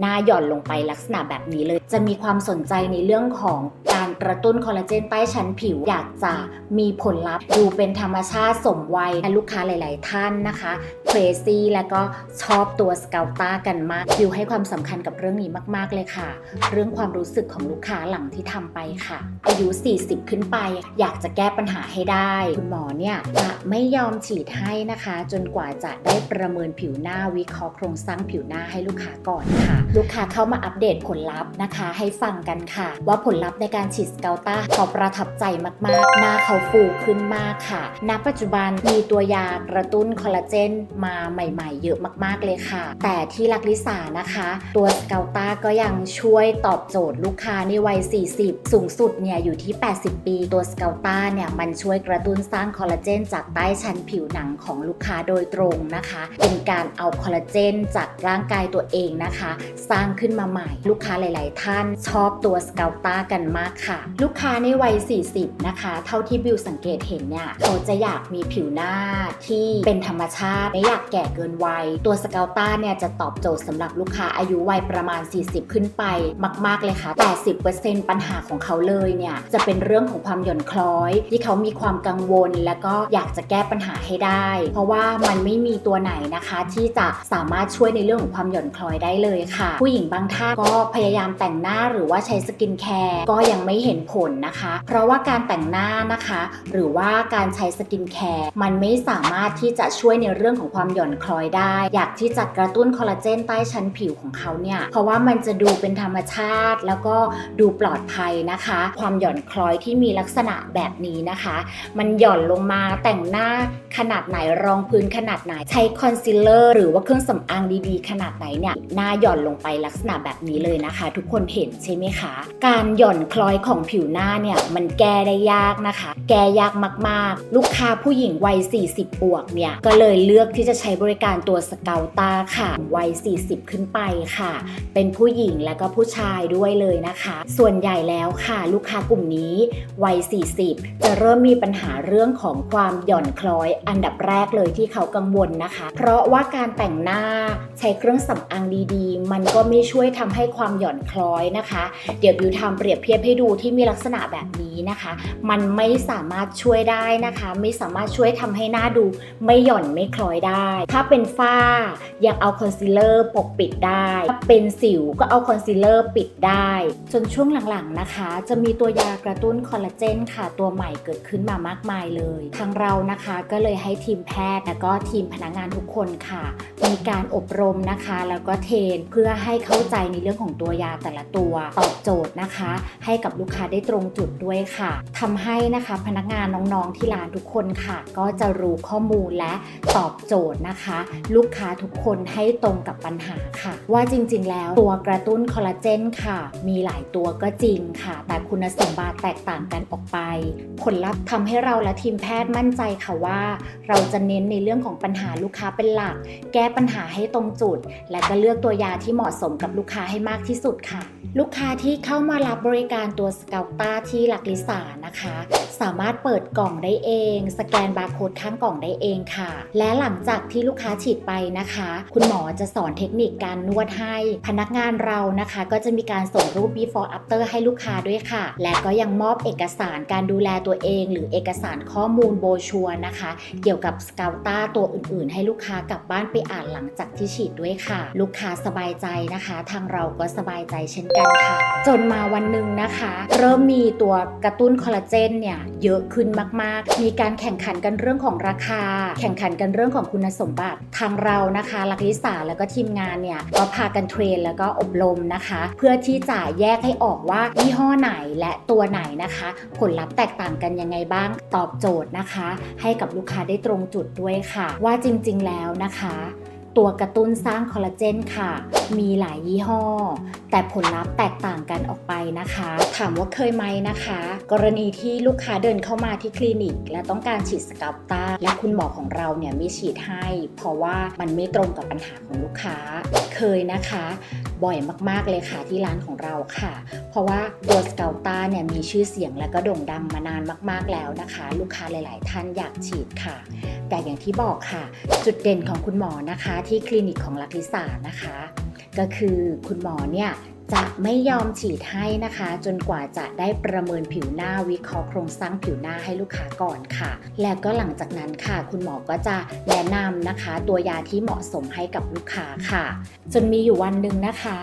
หน้าหย่อนลงไปลักษณะแบบนี้เลย จะมีความสนใจในเรื่องของการกระตุ้นคอลลาเจนใต้ชั้นผิว อยากจะมีผลลัพธ์ดูเป็นธรรมชาติสมวัยและลูกค้าหลาย ๆ ท่านนะคะเครซี่แล้วก็ชอบตัวสเกลต้ากันมากบิวให้ความสำคัญกับเรื่องนี้มาก ๆ เลยค่ะ เรื่องความรู้สึกของลูกค้าหลังที่ทำไปค่ะ อายุ 40 ขึ้นไป อยากจะแก้ปัญหาให้ได้ คุณหมอเนี่ยจะไม่ยอมฉีดให้นะคะ จนกว่าจะได้ประเมินผิวหน้าวิเคราะห์โครงสร้างผิวหน้าให้ลูกค้าก่อนค่ะลูกค้าเข้ามาอัปเดตผลลัพธ์นะคะ ให้ฟังกันค่ะ ว่าผลลัพธ์ในการฉีดสเกลต้าเขาประทับใจมากๆ หน้าเขาฟูขึ้นมากค่ะ ณ ปัจจุบันมีตัวยากระตุ้นคอลลาเจนมาใหม่ๆ เยอะมากๆเลยค่ะ แต่ที่ลักลิสานะคะ ตัวสเกลต้าก็ยังช่วยตอบโจทย์ลูกค้าในวัย 40 สูงสุดเนี่ยอยู่ที่ 80 ปี ตัวสเกลต้าเนี่ยมันช่วยกระตุ้นสร้างคอลลาเจนจากใต้ชั้นผิวหนังของลูกค้าโดยตรงนะคะ เป็นการเอาคอลลาเจนจากร่างกายตัวเองนะคะสร้างขึ้นมาใหม่ ลูกค้าหลาย ๆ ท่านชอบตัวสเกลต้ากันมากค่ะ ลูกค้าในวัย 40 นะคะ เท่าที่บิวสังเกตเห็นเนี่ยเขาจะอยากมีผิวหน้าที่เป็นธรรมชาติ ไม่อยากแก่เกินวัย ตัวสเกลต้าเนี่ยจะตอบโจทย์สำหรับลูกค้าอายุวัยประมาณ 40 ขึ้นไปมาก ๆ เลยค่ะ 80%ปัญหาของเขาเลยเนี่ยจะเป็นเรื่องของความหย่อนคล้อย ที่เขามีความกังวล แล้วก็อยากจะแก้ปัญหาให้ได้ เพราะว่ามันไม่มีตัวไหนนะคะ ที่จะสามารถช่วยในเรื่องของความหย่อนคล้อยได้เลยค่ะผู้หญิงบางท่านก็พยายามแต่งหน้าหรือว่าใช้สกินแคร์ก็ยังไม่เห็นผลนะคะ เพราะว่าการแต่งหน้านะคะ หรือว่าการใช้สกินแคร์มันไม่สามารถที่จะช่วยในเรื่องของความหย่อนคล้อยได้ อยากที่จะกระตุ้นคอลลาเจนใต้ชั้นผิวของเขาเนี่ยเพราะว่ามันจะดูเป็นธรรมชาติ แล้วก็ดูปลอดภัยนะคะ ความหย่อนคล้อยที่มีลักษณะแบบนี้นะคะ มันหย่อนลงมาแต่งหน้าขนาดไหนรองพื้นขนาดไหนใช้คอนซีลเลอร์หรือว่าเครื่องสำอางดีๆ ขนาดไหนเนี่ยหน้าหย่อนลงไปลักษณะแบบนี้เลยนะคะ ทุกคนเห็นใช่ไหมคะ การหย่อนคล้อยของผิวหน้าเนี่ยมันแก้ได้ยากนะคะ แก้ยากมากๆ ลูกค้าผู้หญิงวัย 40 บวกเนี่ยก็เลยเลือกที่จะใช้บริการตัวสเกลตาค่ะวัย 40 ขึ้นไปค่ะ เป็นผู้หญิงและก็ผู้ชายด้วยเลยนะคะ ส่วนใหญ่แล้วค่ะ ลูกค้ากลุ่มนี้วัย 40 จะเริ่มมีปัญหาเรื่องของความหย่อนคล้อยอันดับแรกเลยที่เขากังวลนะคะ เพราะว่าการแต่งหน้าใช้เครื่องสำอางดีๆ มันก็ไม่ช่วยทำให้ความหย่อนคล้อยนะคะ เดี๋ยวบิวทำเปรียบเทียบให้ดูที่มีลักษณะแบบนี้นะคะ มันไม่สามารถช่วยได้นะคะ ไม่สามารถช่วยทำให้หน้าดูไม่หย่อนไม่คล้อยได้ ถ้าเป็นฝ้ายังเอาคอนซีลเลอร์ปกปิดได้ถ้าเป็นสิวก็เอาคอนซีลเลอร์ปิดได้ จนช่วงหลังๆนะคะ จะมีตัวยากระตุ้นคอลลาเจนค่ะ ตัวใหม่เกิดขึ้นมามากมายเลยทางเรานะคะก็เลยให้ทีมแพทย์และก็ทีมพนักงานทุกคนค่ะ มีการอบรมนะคะ แล้วก็เทรนเพื่อให้เข้าใจในเรื่องของตัวยาแต่ละตัวตอบโจทย์นะคะ ให้กับลูกค้าได้ตรงจุดด้วยค่ะทำให้นะคะพนักงานน้องๆที่ร้านทุกคนค่ะ ก็จะรู้ข้อมูลและตอบโจทย์นะคะ ลูกค้าทุกคนให้ตรงกับปัญหาค่ะ ว่าจริงๆ แล้วตัวกระตุ้นคอลลาเจนค่ะ มีหลายตัวก็จริงค่ะ แต่คุณสมบัติแตกต่างกันออกไป ผลลัพธ์ทำให้เราและทีมแพทย์มั่นใจค่ะว่า เราจะเน้นในเรื่องของปัญหาลูกค้าเป็นหลัก แก้ปัญหาให้ตรงจุด และก็เลือกตัวยาที่เหมาะสมกับลูกค้าให้มากที่สุดค่ะ ลูกค้าที่เข้ามารับบริการตัวสเกลต้าที่หลักลิสานะคะ สามารถเปิดกล่องได้เอง สแกนบาร์โค้ดข้างกล่องได้เองค่ะ และหลังจากที่ลูกค้าฉีดไปนะคะ คุณหมอจะสอนเทคนิคการนวดให้ พนักงานเรานะคะ ก็จะมีการส่งรูป before after ให้ลูกค้าด้วยค่ะ และก็ยังมอบเอกสารการดูแลตัวเอง หรือเอกสารข้อมูลโบชัวนะคะ เกี่ยวกับสเกลต้าตัวอื่น ๆ ให้ลูกค้ากลับบ้านไปอ่านหลังจากที่ฉีดด้วยค่ะ ลูกค้าสบายใจนะคะ ทางเราก็สบายใจเช่นกันค่ะ จนมาวันหนึ่งนะคะ เริ่มมีตัวกระตุ้นคอลลาเจนเนี่ยเยอะขึ้นมากๆ มีการแข่งขันกันเรื่องของราคา แข่งขันกันเรื่องของคุณสมบัติ ทางเรานะคะลักลิสาแล้วก็ทีมงานเนี่ยก็พากันเทรนแล้วก็อบรมนะคะ เพื่อที่จะแยกให้ออกว่ายี่ห้อไหนและตัวไหนนะคะ ผลลัพธ์แตกต่างกันยังไงบ้างตอบโจทย์นะคะ ให้กับลูกค้าได้ตรงจุดด้วยค่ะ ว่าจริง ๆ แล้วนะคะ ตัวกระตุ้นสร้างคอลลาเจนค่ะ มีหลายยี่ห้อ แต่ผลลัพธ์แตกต่างกันออกไปนะคะ ถามว่าเคยไหมนะคะ กรณีที่ลูกค้าเดินเข้ามาที่คลินิก และต้องการฉีดสกับตา และคุณหมอของเราเนี่ยไม่ฉีดให้ เพราะว่ามันไม่ตรงกับปัญหาของลูกค้า เคยนะคะบ่อยมากๆเลยค่ะที่ร้านของเราค่ะ เพราะว่าตัวสเกลต้าเนี่ยมีชื่อเสียงและก็โด่งดังมานานมากๆแล้วนะคะ ลูกค้าหลาย ๆ ท่านอยากฉีดค่ะ แต่อย่างที่บอกค่ะ จุดเด่นของคุณหมอนะคะ ที่คลินิกของลักลิสานะคะ ก็คือคุณหมอเนี่ย จะไม่ยอมฉีดให้นะคะ จนกว่าจะได้ประเมินผิวหน้าวิเคราะห์โครงสร้างผิวหน้าให้ลูกค้าก่อนค่ะ แล้วก็หลังจากนั้นค่ะ คุณหมอก็จะแนะนำนะคะ ตัวยาที่เหมาะสมให้กับลูกค้าค่ะ จนมีอยู่วันหนึ่งนะคะ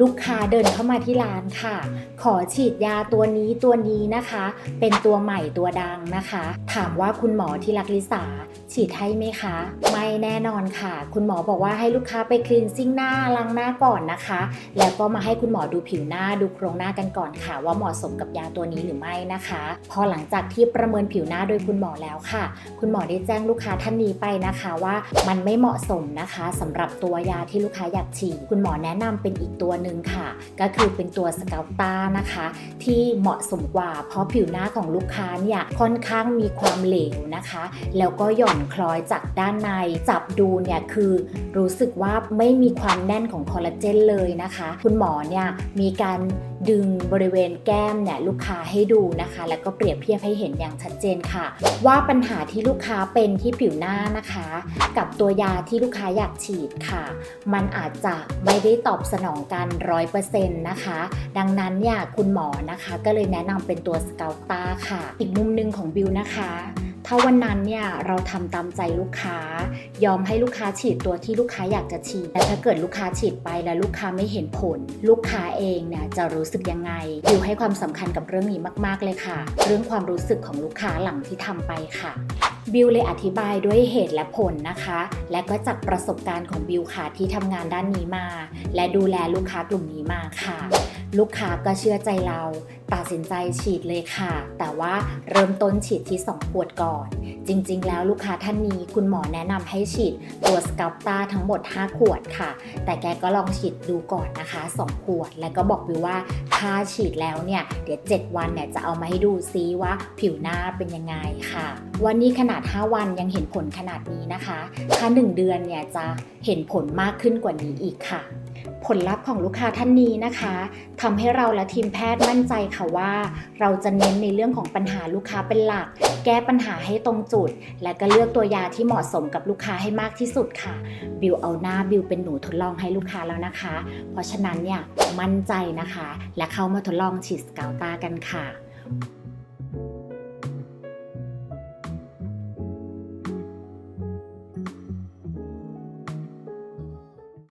ลูกค้าเดินเข้ามาที่ร้านค่ะ ขอฉีดยาตัวนี้ตัวนี้นะคะ เป็นตัวใหม่ตัวดังนะคะ ถามว่าคุณหมอที่รักลิสาฉีดให้ไหมคะ ไม่แน่นอนค่ะ คุณหมอบอกว่าให้ลูกค้าไปคลีนซิ่งหน้าล้างหน้าก่อนนะคะ แล้วก็มาให้คุณุณหมอดูผิวหน้าดูโครงหน้ากันก่อนค่ะ ว่าเหมาะสมกับยาตัวนี้หรือไม่นะคะ พอหลังจากที่ประเมินผิวหน้าโดยคุณหมอแล้วค่ะ คุณหมอได้แจ้งลูกค้าท่านนี้ไปนะคะว่ามันไม่เหมาะสมนะคะสำหรับตัวยาที่ลูกค้าอยากฉีดคุณหมอแนะนำเป็นอีกตัวหนึ่งค่ะ ก็คือเป็นตัวสเกลต้านะคะ ที่เหมาะสมกว่า เพราะผิวหน้าของลูกค้าเนี่ยค่อนข้างมีความเหลวนะคะ แล้วก็หย่อนคล้อยจากด้านในจับดูเนี่ยคือรู้สึกว่าไม่มีความแน่นของคอลลาเจนเลยนะคะ คุณหมอเนี่ยมีการดึงบริเวณแก้มเนี่ยลูกค้าให้ดูนะคะ แล้วก็เปรียบเทียบให้เห็นอย่างชัดเจนค่ะ ว่าปัญหาที่ลูกค้าเป็นที่ผิวหน้านะคะ กับตัวยาที่ลูกค้าอยากฉีดค่ะ มันอาจจะไม่ได้ตอบสนองกันร้อยเปอร์เซ็นต์นะคะ ดังนั้นเนี่ยคุณหมอนะคะ ก็เลยแนะนำเป็นตัวสเกลตาค่ะ อีกมุมหนึ่งของบิวนะคะ ถ้าวันนั้นเนี่ยเราทำตามใจลูกค้า ยอมให้ลูกค้าฉีดตัวที่ลูกค้าอยากจะฉีดแต่ถ้าเกิดลูกค้าฉีดไปแล้วลูกค้าไม่เห็นผล ลูกค้าเองเนี่ยจะรู้สึกยังไงบิวให้ความสำคัญกับเรื่องนี้มากๆเลยค่ะ เรื่องความรู้สึกของลูกค้าหลังที่ทำไปค่ะบิวเลยอธิบายด้วยเหตุและผลนะคะ และก็จากประสบการณ์ของบิวค่ะที่ทำงานด้านนี้มา และดูแลลูกค้ากลุ่มนี้มาค่ะ ลูกค้าก็เชื่อใจเราตัดสินใจฉีดเลยค่ะ แต่ว่าเริ่มต้นฉีดที่ 2 ขวดก่อน จริงๆ แล้วลูกค้าท่านนี้คุณหมอแนะนำให้ฉีดตัวสกับตาทั้งหมด 5 ขวดค่ะ แต่แกก็ลองฉีดดูก่อนนะคะ 2 ขวด แล้วก็บอกบิวว่าถ้าฉีดแล้วเนี่ย เดี๋ยว 7 วันเนี่ยจะเอามาให้ดูซิว่าผิวหน้าเป็นยังไงค่ะ วันนี้ขนาด 5 วันยังเห็นผลขนาดนี้นะคะ ถ้า 1 เดือนเนี่ยจะเห็นผลมากขึ้นกว่านี้อีกค่ะ ผลลัพธ์ของลูกค้าท่านนี้นะคะทำให้เราและทีมแพทย์มั่นใจค่ะว่า เราจะเน้นในเรื่องของปัญหาลูกค้าเป็นหลัก แก้ปัญหาให้ตรงจุด และก็เลือกตัวยาที่เหมาะสมกับลูกค้าให้มากที่สุดค่ะ บิวเอาหน้าบิวเป็นหนูทดลองให้ลูกค้าแล้วนะคะ เพราะฉะนั้นเนี่ยมั่นใจนะคะ และเข้ามาทดลองฉีดสกาวตากันค่ะ